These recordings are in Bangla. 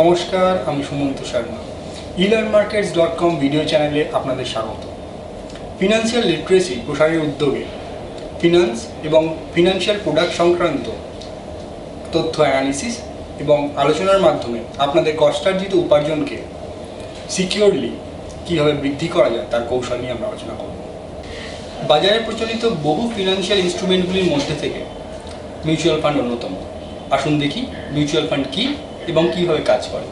নমস্কার, আমি Sumanta Sharma. Elearn Markets dot com video চ্যানেলে আপনাদের স্বাগত। ফিনান্সিয়াল লিটারেসি প্রসারের উদ্যোগে ফিনান্স এবং ফিনান্সিয়াল প্রোডাক্ট সংক্রান্ত তথ্য অ্যানালিসিস এবং আলোচনার মাধ্যমে আপনাদের কষ্টার্জিত উপার্জনকে সিকিউরলি কীভাবে বৃদ্ধি করা যায় তার কৌশল নিয়ে আমরা আলোচনা করব। বাজারে প্রচলিত বহু ফিনান্সিয়াল ইনস্ট্রুমেন্টগুলির মধ্যে থেকে মিউচুয়াল ফান্ড অন্যতম। আসুন দেখি মিউচুয়াল ফান্ড কী? এবং কীভাবে কাজ করে।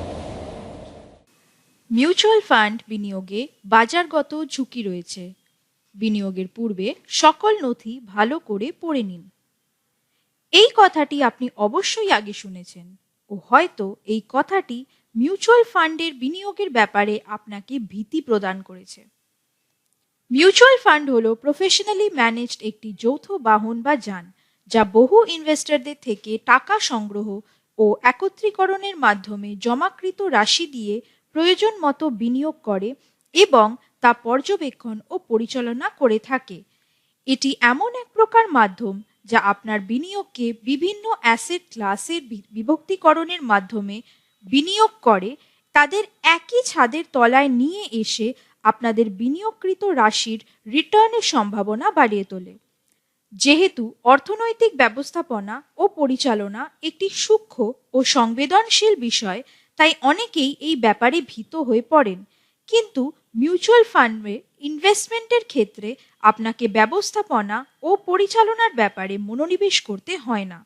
মিউচুয়াল ফান্ড বিনিয়োগে বাজারগত ঝুঁকি রয়েছে। বিনিয়োগের পূর্বে সকল নথি ভালো করে পড়ে নিন। এই কথাটি আপনি অবশ্যই আগে শুনেছেন ও হয়তো এই কথাটি মিউচুয়াল ফান্ডের বিনিয়োগের ব্যাপারে আপনাকে ভীতি প্রদান করেছে। মিউচুয়াল ফান্ড হলো প্রফেশনালি ম্যানেজড একটি যৌথ বাহন বা যান, যা বহু ইনভেস্টরদের থেকে টাকা সংগ্রহ ও একত্রীকরণের মাধ্যমে জমাকৃত রাশি দিয়ে প্রয়োজন মতো বিনিয়োগ করে এবং তা পর্যবেক্ষণ ও পরিচালনা করে থাকে। এটি এমন এক প্রকার মাধ্যম যা আপনার বিনিয়োগকে বিভিন্ন অ্যাসেট ক্লাসের বিভক্তিকরণের মাধ্যমে বিনিয়োগ করে, তাদের একই ছাদের তলায় নিয়ে এসে আপনাদের বিনিয়োগকৃত রাশির রিটার্নের সম্ভাবনা বাড়িয়ে তোলে। যেহেতু অর্থনৈতিক ব্যবস্থাপনা ও পরিচালনা একটি সূক্ষ্ম ও সংবেদনশীল বিষয়, তাই অনেকেই এই ব্যাপারে ভীত হয়ে পড়েন। কিন্তু মিউচুয়াল ফান্ডে ইনভেস্টমেন্টের ক্ষেত্রে আপনাকে ব্যবস্থাপনা ও পরিচালনার ব্যাপারে মনোনিবেশ করতে হয় না।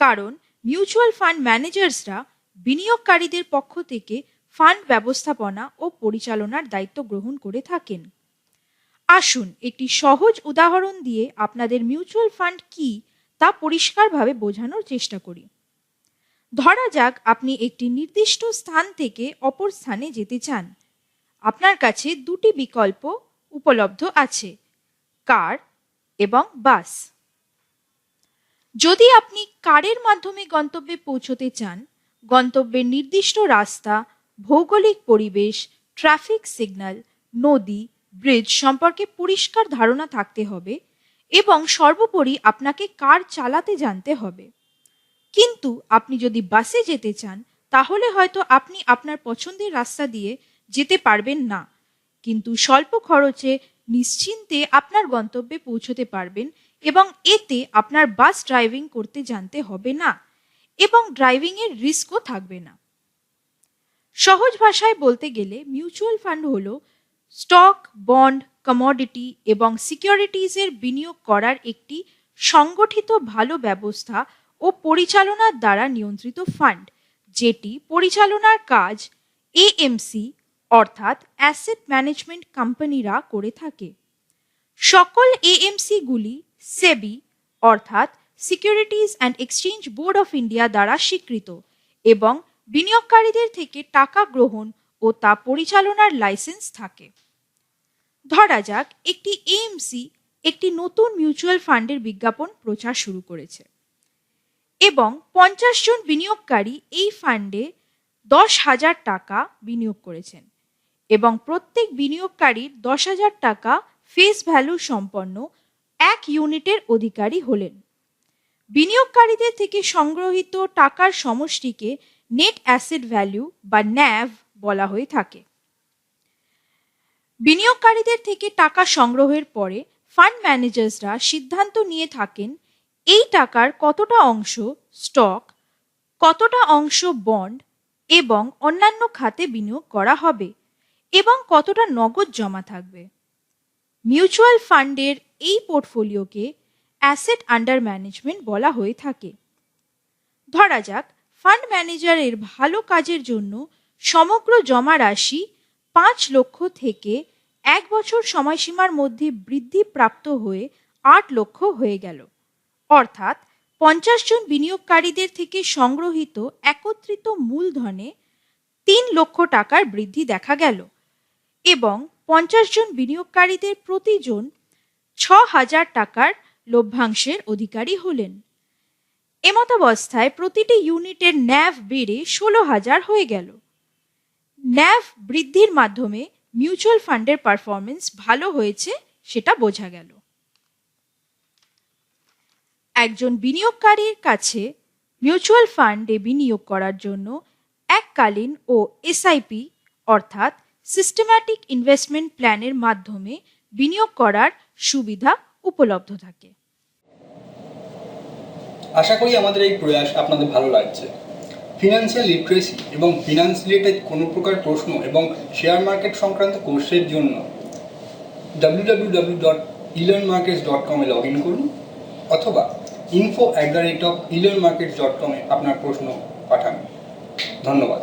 কারণ মিউচুয়াল ফান্ড ম্যানেজার্সরা বিনিয়োগকারীদের পক্ষ থেকে ফান্ড ব্যবস্থাপনা ও পরিচালনার দায়িত্ব গ্রহণ করে থাকেন। আসুন একটি সহজ উদাহরণ দিয়ে আপনাদের মিউচুয়াল ফান্ড কি তা পরিষ্কারভাবে বোঝানোর চেষ্টা করি। ধরা যাক আপনি একটি নির্দিষ্ট স্থান থেকে অপর স্থানে যেতে চান। আপনার কাছে দুটি বিকল্প উপলব্ধ আছে, কার এবং বাস। যদি আপনি কারের মাধ্যমে গন্তব্যে পৌঁছতে চান, গন্তব্যের নির্দিষ্ট রাস্তা, ভৌগোলিক পরিবেশ, ট্রাফিক সিগন্যাল, নদী ব্রিজ সম্পর্কে পরিষ্কার ধারণা থাকতে হবে এবং সর্বোপরি আপনাকে কার চালাতে জানতে হবে। কিন্তু আপনি যদি বাসে যেতে চান, তাহলে হয়তো আপনি আপনার পছন্দের রাস্তা দিয়ে যেতে পারবেন না। কিন্তু স্বল্প খরচে নিশ্চিন্তে আপনার গন্তব্যে পৌঁছতে পারবেন এবং এতে আপনার বাস ড্রাইভিং করতে জানতে হবে না এবং ড্রাইভিংয়ের রিস্কও থাকবে না। সহজ ভাষায় বলতে গেলে মিউচুয়াল ফান্ড হলো স্টক, বন্ড, কমোডিটি এবং সিকিউরিটিজের বিনিয়োগ করার একটি সংগঠিত ভালো ব্যবস্থা ও পরিচালনার দ্বারা নিয়ন্ত্রিত ফান্ড, যেটি পরিচালনার কাজ এএমসি অর্থাৎ অ্যাসেট ম্যানেজমেন্ট কোম্পানিরা করে থাকে। সকল এএমসি গুলি সেবি, অর্থাৎ securities and exchange board of India দ্বারা স্বীকৃত এবং বিনিয়োগকারীদের থেকে টাকা গ্রহণ ও তা পরিচালনার লাইসেন্স থাকে। ধরা যাক, একটি এএমসি একটি নতুন মিউচুয়াল ফান্ডের বিজ্ঞাপন প্রচার শুরু করেছে এবং পঞ্চাশ জন বিনিয়োগকারী এই ফান্ডে দশ হাজার টাকা বিনিয়োগ করেছেন এবং প্রত্যেক বিনিয়োগকারীর দশ হাজার টাকা ফেস ভ্যালু সম্পন্ন এক ইউনিটের অধিকারী হলেন। বিনিয়োগকারীদের থেকে সংগ্রহীত টাকার সমষ্টিকে নেট অ্যাসেট ভ্যালু বা ন্যাভ বলা হয়ে থাকে। বিনিয়োগকারীদের থেকে টাকা সংগ্রহের পরে ফান্ড ম্যানেজার্সরা সিদ্ধান্ত নিয়ে থাকেন, এই টাকার কতটা অংশ স্টক, কতটা অংশ বন্ড এবং অন্যান্য খাতে বিনিয়োগ করা হবে এবং কতটা নগদ জমা থাকবে। মিউচুয়াল ফান্ডের এই পোর্টফোলিওকে অ্যাসেট আন্ডার ম্যানেজমেন্ট বলা হয়ে থাকে। ধরা যাক, ফান্ড ম্যানেজারের ভালো কাজের জন্য সমগ্র জমা রাশি পাঁচ লক্ষ থেকে এক বছর সময়সীমার মধ্যে বৃদ্ধি প্রাপ্ত হয়ে আট লক্ষ হয়ে গেল। অর্থাৎ পঞ্চাশ জন বিনিয়োগকারীদের থেকে সংগ্রহীত একত্রিত মূলধনে তিন লক্ষ টাকার বৃদ্ধি দেখা গেল এবং পঞ্চাশ জন বিনিয়োগকারীদের প্রতিজন ছ হাজার টাকার লভ্যাংশের অধিকারী হলেন। এমতাবস্থায় প্রতিটি ইউনিটের ন্যাভ বেড়ে ষোলো হাজার হয়ে গেল। ন্যাভ বৃদ্ধির মাধ্যমে মিউচুয়াল ফান্ডের পারফরমেন্স ভালো হয়েছে সেটা বোঝা গেল। একজন বিনিয়োগকারীর কাছে মিউচুয়াল ফান্ডে বিনিয়োগ করার জন্য এক অবসরকালীন ও এসআইপি অর্থাৎ সিস্টেম্যাটিক ইনভেস্টমেন্ট প্ল্যানের মাধ্যমে বিনিয়োগ করার সুবিধা উপলব্ধ থাকে। আশা করি আমাদের এই প্রয়াস আপনাদের ভালো লাগছে। ফিনান্সিয়াল লিটারেসি এবং ফিনান্স রিলেটেড কোনো প্রকার প্রশ্ন এবং শেয়ার মার্কেট সংক্রান্ত কোর্সের জন্য W W W dot elearn markets dot কমে লগ ইন করুন অথবা info at the rate of elearn markets dot কমে আপনার প্রশ্ন পাঠান। ধন্যবাদ।